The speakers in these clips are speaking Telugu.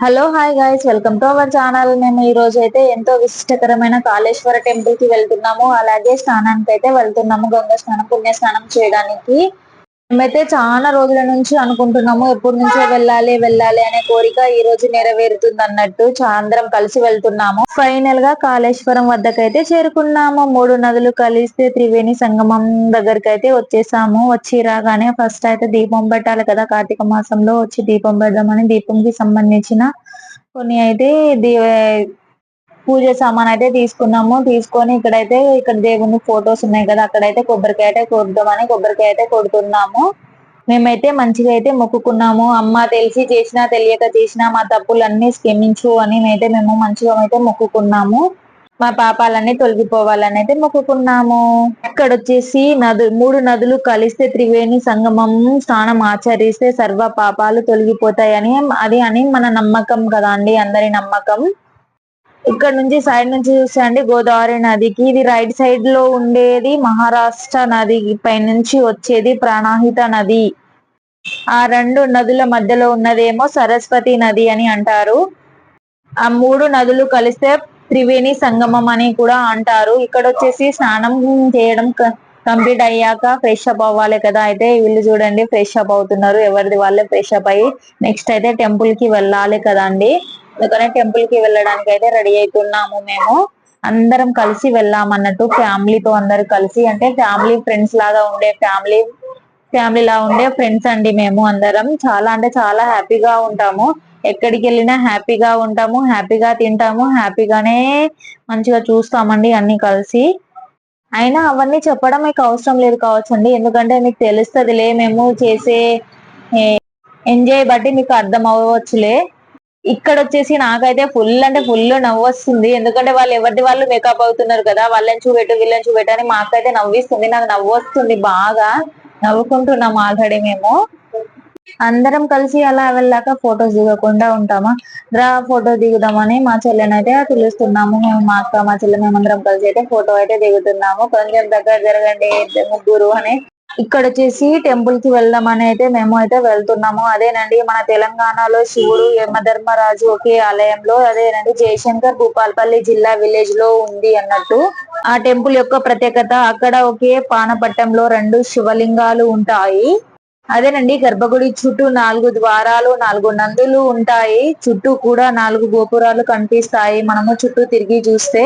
Hello hi guys welcome to our channel మేము ఈ రోజు అయితే ఎంతో విశిష్టకరమైన కాళేశ్వర టెంపుల్కి వెళ్తున్నాము. అలాగే స్నానానికి అయితే వెళ్తున్నాము. గంగా స్నానం పుణ్య స్నానం చేయడానికి. మేమైతే చాలా రోజుల నుంచి అనుకుంటున్నాము ఎప్పటి నుంచో వెళ్ళాలి వెళ్ళాలి అనే కోరిక ఈ రోజు నెరవేరుతుంది అన్నట్టు అందరం కలిసి వెళ్తున్నాము. ఫైనల్గా కాళేశ్వరం వద్దకైతే చేరుకున్నాము. మూడు నదులు కలిస్తే త్రివేణి సంగమం దగ్గరికి అయితే వచ్చేసాము. వచ్చి రాగానే ఫస్ట్ అయితే దీపం పెట్టాలి కదా కార్తీక మాసంలో వచ్చి దీపం పెడదామని దీపంకి సంబంధించిన కొన్ని అయితే దీ- పూజ సామాన్ అయితే తీసుకున్నాము. తీసుకొని ఇక్కడైతే ఇక్కడ దేవుని ఫొటోస్ ఉన్నాయి కదా అక్కడైతే కొబ్బరికాయ అయితే కొడదామని కొబ్బరికాయ అయితే కొడుతున్నాము. మేమైతే మంచిగా అయితే మొక్కుకున్నాము. అమ్మ తెలిసి చేసినా తెలియక చేసినా మా తప్పులన్నీ క్షమించు అని అయితే మేము మంచిగా అయితే మొక్కుకున్నాము. మా పాపాలన్నీ తొలగిపోవాలని అయితే మొక్కుకున్నాము. ఇక్కడ వచ్చేసి నదు మూడు నదులు కలిస్తే త్రివేణి సంగమం స్నానం ఆచరిస్తే సర్వ పాపాలు తొలగిపోతాయని అది అని మన నమ్మకం కదా అండి అందరి నమ్మకం. ఇక్కడ నుంచి సైడ్ నుంచి చూస్తే అండి గోదావరి నదికి ఇది రైట్ సైడ్లో ఉండేది మహారాష్ట్ర నది పై నుంచి వచ్చేది ప్రాణాహిత నది. ఆ రెండు నదుల మధ్యలో ఉన్నదేమో సరస్వతి నది అని అంటారు. ఆ మూడు నదులు కలిస్తే త్రివేణి సంగమం అని కూడా అంటారు. ఇక్కడ వచ్చేసి స్నానం చేయడం కంప్లీట్ అయ్యాక ఫ్రెష్ అప్ అవ్వాలి కదా అయితే. వీళ్ళు చూడండి ఫ్రెష్ అప్ అవుతున్నారు. ఎవరిది వాళ్ళే ఫ్రెష్ అప్ అయ్యి నెక్స్ట్ అయితే టెంపుల్కి వెళ్ళాలి కదండి. అందుకనే టెంపుల్కి వెళ్ళడానికి అయితే రెడీ అవుతున్నాము మేము. అందరం కలిసి వెళ్ళాం అన్నట్టు ఫ్యామిలీతో అందరు కలిసి అంటే ఫ్యామిలీ ఫ్రెండ్స్ లాగా ఉండే ఫ్యామిలీ ఫ్యామిలీ లా ఉండే ఫ్రెండ్స్ అండి మేము అందరం. చాలా అంటే చాలా హ్యాపీగా ఉంటాము. ఎక్కడికి వెళ్ళినా హ్యాపీగా ఉంటాము హ్యాపీగా తింటాము హ్యాపీగానే మంచిగా చూస్తామండి అన్ని కలిసి. అయినా అవన్నీ చెప్పడం మీకు అవసరం లేదు కావచ్చండి. ఎందుకంటే మీకు తెలుస్తుందిలే మేము చేసే ఎంజాయ్ బట్టి మీకు అర్థం అవ్వచ్చులే. ఇక్కడ వచ్చేసి నాకైతే ఫుల్ అంటే ఫుల్ నవ్వు వస్తుంది ఎందుకంటే వాళ్ళు ఎవరిది వాళ్ళు మేకప్ అవుతున్నారు కదా వాళ్ళని చూపెట్టు వీళ్ళని చూపెట్టు అని మాకైతే నవ్విస్తుంది. నాకు నవ్వు వస్తుంది బాగా. నవ్వుకుంటున్నాం ఆల్రెడీ మేము. అందరం కలిసి అలా వెళ్ళాక ఫొటోస్ దిగకుండా ఉంటామా? రా ఫోటో దిగుదామని మా చెల్లెనైతే పిలుస్తున్నాము. మేము మా అక్క మా చెల్లె మేమందరం కలిసి అయితే ఫోటో అయితే దిగుతున్నాము. కొంచెం దగ్గర జరగండి ముగ్గురు అని ఇక్కడ వచ్చేసి టెంపుల్కి వెళ్దామని అయితే మేము అయితే వెళ్తున్నాము. అదేనండి మన తెలంగాణలో శివుడు యమధర్మరాజు ఒకే ఆలయంలో అదేనండి జయశంకర్ భూపాల్పల్లి జిల్లా విలేజ్లో ఉంది అన్నట్టు. ఆ టెంపుల్ యొక్క ప్రత్యేకత అక్కడ ఒకే పానపట్టంలో రెండు శివలింగాలు ఉంటాయి. అదేనండి గర్భగుడి చుట్టూ నాలుగు ద్వారాలు నాలుగు నందులు ఉంటాయి. చుట్టూ కూడా నాలుగు గోపురాలు కనిపిస్తాయి. మనము చుట్టూ తిరిగి చూస్తే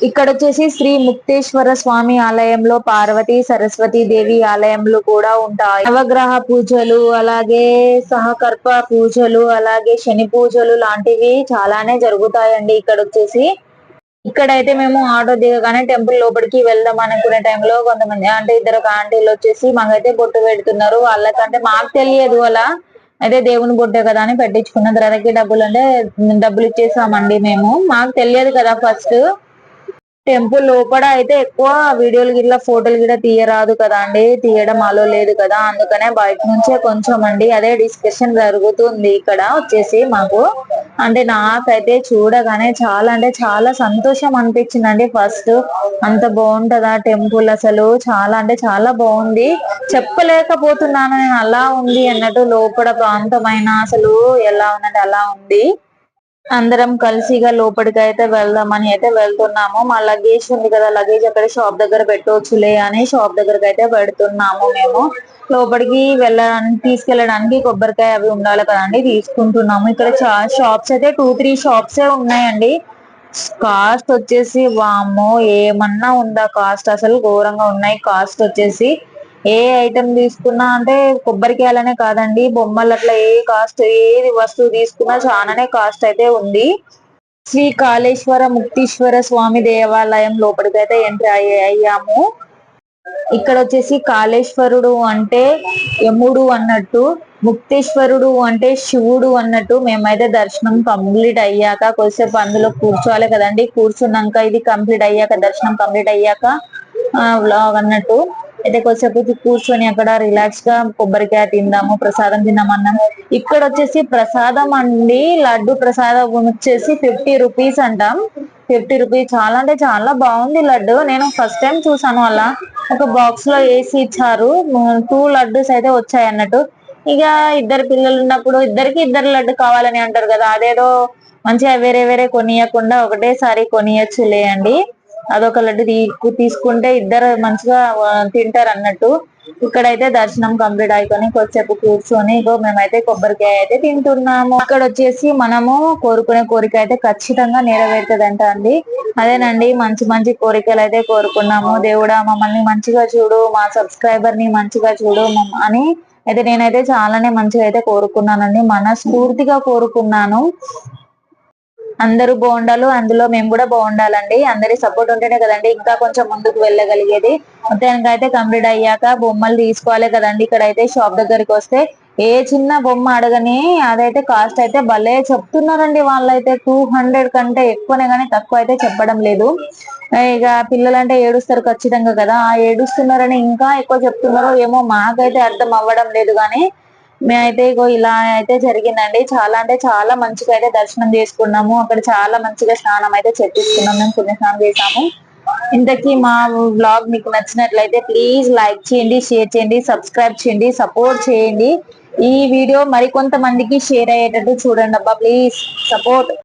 ఇక్కడ వచ్చేసి శ్రీ ముక్తేశ్వర స్వామి ఆలయంలో పార్వతి సరస్వతి దేవి ఆలయంలో కూడా ఉంటాయి. నవగ్రహ పూజలు అలాగే సహకర్ప పూజలు అలాగే శని పూజలు లాంటివి చాలానే జరుగుతాయండి ఇక్కడ వచ్చేసి. ఇక్కడైతే మేము ఆటో దిగగానే టెంపుల్ లోపలికి వెళ్దాం అనుకునే టైంలో కొంతమంది అంటే ఇద్దరు ఒక ఆంటీలు వచ్చేసి మాకైతే బొట్టు పెడుతున్నారు. వాళ్ళకంటే మాకు తెలియదు అలా. అయితే దేవుని బొట్టే కదా అని పెట్టించుకున్న ధరకి డబ్బులు అంటే డబ్బులు ఇచ్చేసామండి మేము. మాకు తెలియదు కదా ఫస్ట్. టెంపుల్ లోపల అయితే ఎక్కువ వీడియోలు గిట్లా ఫోటోలు గిట్లా తీయరాదు కదా అండి. తీయడం అలో లేదు కదా. అందుకనే బయట నుంచే కొంచెం అండి అదే డిస్కషన్ జరుగుతుంది ఇక్కడ వచ్చేసి మాకు. అంటే నాకైతే చూడగానే చాలా అంటే చాలా సంతోషం అనిపించిందండి. ఫస్ట్ అంత బాగుంటదా టెంపుల్ అసలు? చాలా అంటే చాలా బాగుంది. చెప్పలేకపోతున్నాను నేను అలా ఉంది అన్నట్టు లోపల ప్రాంతమైన అసలు ఎలా ఉందంటే అలా ఉంది. అందరం కలిసిగా లోపలికి అయితే వెళ్దామని అయితే వెళ్తున్నాము. మా లగేజ్ ఉంది కదా లగేజ్ అక్కడ షాప్ దగ్గర పెట్టవచ్చులే అని షాప్ దగ్గరకు అయితే పెడుతున్నాము మేము. లోపలికి వెళ్ళడానికి తీసుకెళ్ళడానికి కొబ్బరికాయ అవి ఉండాలి కదండి తీసుకుంటున్నాము. ఇక్కడ షాప్స్ అయితే టూ త్రీ షాప్స్ ఉన్నాయండి. కాస్ట్ వచ్చేసి వామ్మో ఏమన్నా ఉందా? కాస్ట్ అసలు ఘోరంగా ఉన్నాయి. కాస్ట్ వచ్చేసి ఏ ఐటమ్ తీసుకున్నా అంటే కొబ్బరికాయలనే కాదండి. బొమ్మలు అట్లా ఏ కాస్ట్ ఏది వస్తువు తీసుకున్నా చాలానే కాస్ట్ అయితే ఉంది. శ్రీ కాళేశ్వర ముక్తీశ్వర స్వామి దేవాలయం లోపలికి అయితే ఎంట్రీ అయ్యాము. ఇక్కడ వచ్చేసి కాళేశ్వరుడు అంటే యముడు అన్నట్టు ముక్తేశ్వరుడు అంటే శివుడు అన్నట్టు మేమైతే దర్శనం కంప్లీట్ అయ్యాక కొద్దిసేపు అందులో కూర్చోవాలి కదండి. కూర్చున్నాక ఇది కంప్లీట్ అయ్యాక దర్శనం కంప్లీట్ అయ్యాక వ్లాగ్ అన్నట్టు. అయితే కొద్దిసేపు కూర్చొని అక్కడ రిలాక్స్గా కొబ్బరికాయ తిందాము ప్రసాదం తిందామన్నాము ఇక్కడ వచ్చేసి ప్రసాదం అండి లడ్డు ప్రసాదం వచ్చేసి ఫిఫ్టీ రూపీస్ అంటాం. ఫిఫ్టీ రూపీస్ చాలా అంటే చాలా బాగుంది లడ్డు. నేను ఫస్ట్ టైం చూసాను అలా. ఒక బాక్స్లో వేసి ఇచ్చారు. టూ లడ్డూస్ అయితే వచ్చాయి అన్నట్టు. ఇక ఇద్దరు పిల్లలు ఉన్నప్పుడు ఇద్దరికి ఇద్దరు లడ్డు కావాలని అంటారు కదా అదేదో మంచిగా వేరే వేరే కొనియకుండా ఒకటేసారి కొనియచ్చులే అండి. అదొక లడ్డు తీసుకుంటే ఇద్దరు మంచిగా తింటారు అన్నట్టు. ఇక్కడైతే దర్శనం కంప్లీట్ అయిపోయి కొద్దిసేపు కూర్చొని ఇగో మేమైతే కొబ్బరికాయ అయితే తింటున్నాము. అక్కడ వచ్చేసి మనము కోరుకునే కోరిక అయితే ఖచ్చితంగా నెరవేరుతుందంట అండి. అదేనండి మంచి మంచి కోరికలు అయితే కోరుకున్నాము. దేవుడా మమ్మల్ని మంచిగా చూడు మా సబ్స్క్రైబర్ని మంచిగా చూడు అని అయితే నేనైతే చాలానే మంచిగా అయితే కోరుకున్నానండి. మనస్ఫూర్తిగా కోరుకున్నాను. అందరూ బాగుండాలి అందులో మేము కూడా బాగుండాలండి. అందరి సపోర్ట్ ఉంటేనే కదండి ఇంకా కొంచెం ముందుకు వెళ్ళగలిగేది. మొత్తానికి అయితే కంప్లీట్ అయ్యాక బొమ్మలు తీసుకోవాలి కదండి. ఇక్కడ అయితే షాప్ దగ్గరికి వస్తే ఏ చిన్న బొమ్మ అడగని అదైతే కాస్ట్ అయితే భలే చెప్తున్నారండి వాళ్ళైతే. టూ హండ్రెడ్ కంటే ఎక్కువనే కానీ తక్కువ అయితే చెప్పడం లేదు. ఇక పిల్లలంటే ఏడుస్తారు ఖచ్చితంగా కదా. ఆ ఏడుస్తున్నారని ఇంకా ఎక్కువ చెప్తున్నారో ఏమో మాకైతే అర్థం అవ్వడం లేదు కానీ మేమైతే ఇగో ఇలా అయితే జరిగిందండి. చాలా అంటే చాలా మంచిగా అయితే దర్శనం చేసుకున్నాము. అక్కడ చాలా మంచిగా స్నానం అయితే చేపించుకున్నాం మేము పుణ్య స్నానం చేసాము ఇంతకీ మా బ్లాగ్ మీకు నచ్చినట్లయితే ప్లీజ్ లైక్ చేయండి షేర్ చేయండి సబ్స్క్రైబ్ చేయండి సపోర్ట్ చేయండి. ఈ వీడియో మరికొంతమందికి షేర్ అయ్యేటట్టు చూడండి అబ్బా. Please support.